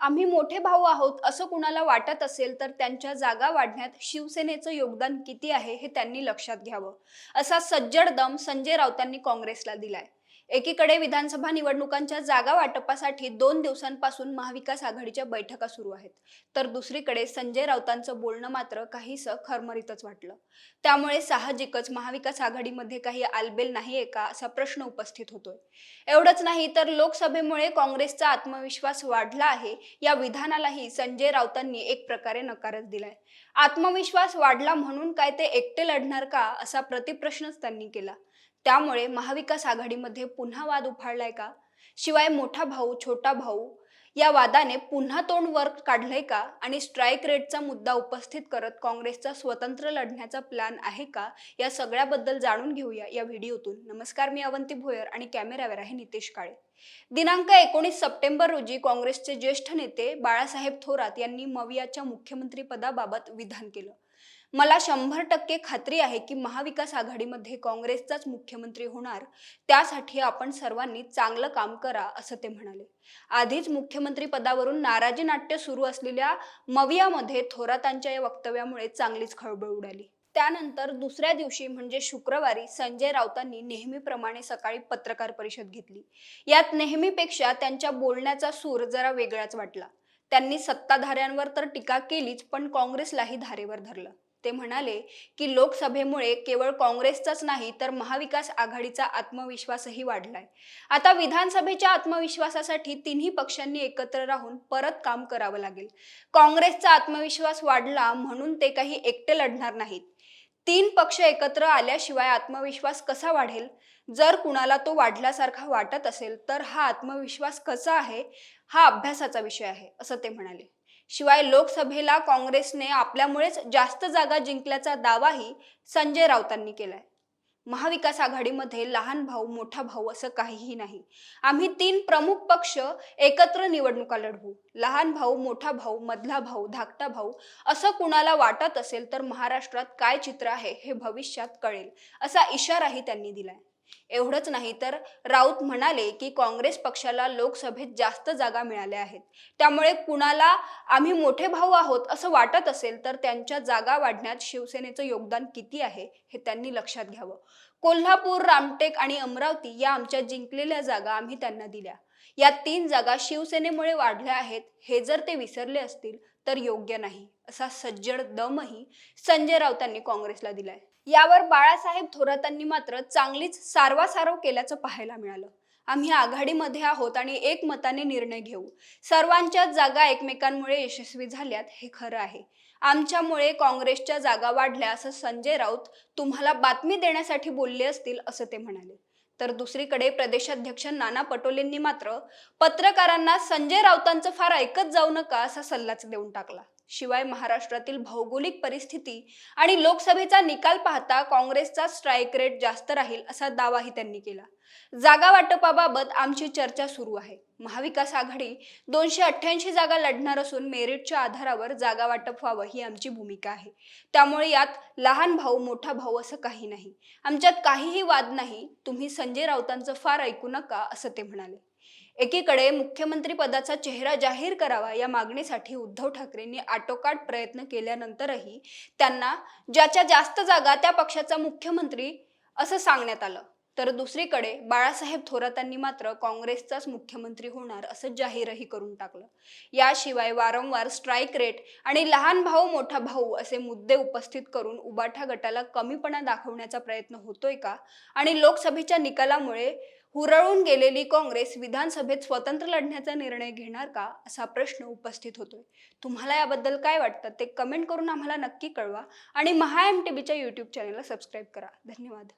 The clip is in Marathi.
आम्ही मोठे भाऊ आहोत असं कुणाला वाटत असेल तर त्यांच्या जागा वाढण्यात शिवसेनेचं योगदान किती आहे हे त्यांनी लक्षात घ्यावं. असा सज्जड दम संजय राऊतांनी काँग्रेसला दिलाय. एकीकडे विधानसभा निवडणुकांच्या जागा वाटपासाठी दोन दिवसांपासून महाविकास आघाडीच्या बैठका सुरू आहेत. तर दुसरीकडे संजय राऊतांचं बोलणं मात्र काहीसं खरमरीतच वाटलं. त्यामुळे साहजिकच महाविकास आघाडीमध्ये काही आलबेल नाहीये का असा प्रश्न उपस्थित होतोय. एवढंच नाही तर लोकसभेमुळे काँग्रेसचा आत्मविश्वास वाढला आहे. या विधानालाही संजय राऊतांनी एक प्रकारे नकारच दिलाय. आत्मविश्वास वाढला म्हणून काय ते एकटे लढणार का असा प्रतिप्रश्नच त्यांनी केला. त्यामुळे महाविकास आघाडीमध्ये पुन्हा वाद उफाळलाय का? शिवाय मोठा भाऊ छोटा भाऊ या वादाने पुन्हा तोंड वर काढलंय का? आणि स्ट्राईक रेटचा मुद्दा उपस्थित करत काँग्रेसचा स्वतंत्र लढण्याचा प्लॅन आहे का? या सगळ्याबद्दल जाणून घेऊया या व्हिडिओतून. नमस्कार मी अवंती भोयर आणि कॅमेऱ्यावर आहे नितेश काळे. दिनांक एकोणीस सप्टेंबर रोजी काँग्रेसचे ज्येष्ठ नेते बाळासाहेब थोरात यांनी मवियाच्या मुख्यमंत्रीपदाबाबत विधान केलं. मला शंभर टक्के खात्री आहे की महाविकास आघाडीमध्ये काँग्रेसचाच मुख्यमंत्री होणार त्यासाठी आपण सर्वांनी चांगलं काम करा असं ते म्हणाले. आधीच मुख्यमंत्री पदावरून नाराजी नाट्य सुरू असलेल्या मवियामध्ये थोरातांच्या या वक्तव्यामुळे चांगलीच खळबळ उडाली. त्यानंतर दुसऱ्या दिवशी म्हणजे शुक्रवारी संजय राऊतांनी नेहमीप्रमाणे सकाळी पत्रकार परिषद घेतली. यात नेहमीपेक्षा त्यांच्या बोलण्याचा सूर जरा वेगळाच वाटला. त्यांनी सत्ताधाऱ्यांवर तर टीका केलीच पण काँग्रेसलाही धारेवर धरलं. ते म्हणाले की लोकसभेमुळे केवळ काँग्रेसचाच नाही तर महाविकास आघाडीचा आत्मविश्वासही वाढलाय. आता विधानसभेच्या आत्मविश्वासासाठी तिन्ही पक्षांनी एकत्र राहून परत काम करावं लागेल. काँग्रेसचा आत्मविश्वास वाढला म्हणून ते काही एकटे लढणार नाहीत. तीन पक्ष एकत्र आल्याशिवाय आत्मविश्वास कसा वाढेल? जर कुणाला तो वाढल्यासारखा वाटत असेल तर हा आत्मविश्वास कसा आहे? हा अभ्यासाचा विषय आहे असं ते म्हणाले. शिवाय लोकसभेला काँग्रेसने आपल्यामुळेच जास्त जागा जिंकल्याचा दावाही संजय राऊतांनी केलाय. महाविकास आघाडीमध्ये लहान भाऊ मोठा भाऊ असं काहीही नाही. आम्ही तीन प्रमुख पक्ष एकत्र निवडणुका लढवू. लहान भाऊ मोठा भाऊ मधला भाऊ धाकटा भाऊ असं कुणाला वाटत असेल तर महाराष्ट्रात काय चित्र आहे हे भविष्यात कळेल असा इशाराही त्यांनी दिलाय. एवढंच नाही तर राऊत म्हणाले की काँग्रेस पक्षाला लोकसभेत जास्त जागा मिळाल्या आहेत. त्यामुळे कुणाला आम्ही मोठे भाऊ आहोत असं वाटत असेल तर त्यांच्या जागा वाढण्यात शिवसेनेचं योगदान किती आहे हे त्यांनी लक्षात घ्यावं. कोल्हापूर रामटेक आणि अमरावती या आमच्या जिंकलेल्या जागा आम्ही त्यांना दिल्या. या तीन जागा शिवसेनेमुळे वाढल्या आहेत हे जर ते विसरले असतील तर योग्य नाही असा सज्जड दमही संजय राऊतांनी काँग्रेसला दिलाय. यावर बाळासाहेब थोरातांनी मात्र चांगलीच सारवासारव केल्याचं पाहायला मिळालं. आम्ही आघाडीमध्ये आहोत आणि एकमताने निर्णय घेऊ. सर्वांच्या जागा एकमेकांमुळे यशस्वी झाल्यात हे खरं आहे. आमच्यामुळे काँग्रेसच्या जागा वाढल्या असं संजय राऊत तुम्हाला बातमी देण्यासाठी बोलले असतील असं ते म्हणाले. तर दुसरीकडे प्रदेशाध्यक्ष नाना पटोलेंनी मात्र पत्रकारांना संजय राऊतांचं फार ऐकत जाऊ नका असा सल्लाच देऊन टाकला. शिवाय महाराष्ट्रातील भौगोलिक परिस्थिती आणि लोकसभेचा निकाल पाहता काँग्रेसचा स्ट्राईक रेट जास्त राहील असा दावाही त्यांनी केला. जागा वाटपाबाबत आमची चर्चा सुरू आहे. महाविकास आघाडी दोनशे अठ्ठ्याऐंशी जागा लढणार असून मेरिटच्या आधारावर जागा वाटप व्हावं ही आमची भूमिका आहे. त्यामुळे यात लहान भाऊ मोठा भाऊ असं काही नाही. आमच्यात काहीही वाद नाही. तुम्ही संजय राऊतांचं फार ऐकू नका असं ते म्हणाले. एकीकडे मुख्यमंत्री पदाचा चेहरा जाहीर करावा या मागणीसाठी उद्धव ठाकरेंनी आटोकाट प्रयत्न केल्यानंतरही त्यांना ज्याच्या जास्त जागा त्या पक्षाचा मुख्यमंत्री असं सांगण्यात आलं. तर दुसरीकडे बाळासाहेब थोरातांनी मात्र काँग्रेसचाच मुख्यमंत्री होणार असं जाहीरही करून टाकलं. याशिवाय वारंवार स्ट्राईक रेट आणि लहान भाऊ मोठा भाऊ असे मुद्दे उपस्थित करून उबाठा गटाला कमीपणा दाखवण्याचा प्रयत्न होतोय का? आणि लोकसभेच्या निकालामुळे हुरळून गेलेली काँग्रेस विधानसभेत स्वतंत्र लढण्याचा निर्णय घेणार का असा प्रश्न उपस्थित होतोय. तुम्हाला याबद्दल काय वाटतं ते कमेंट करून आम्हाला नक्की कळवा आणि महा एम टी बीच्या यूट्यूब चॅनलला सबस्क्राईब करा. धन्यवाद.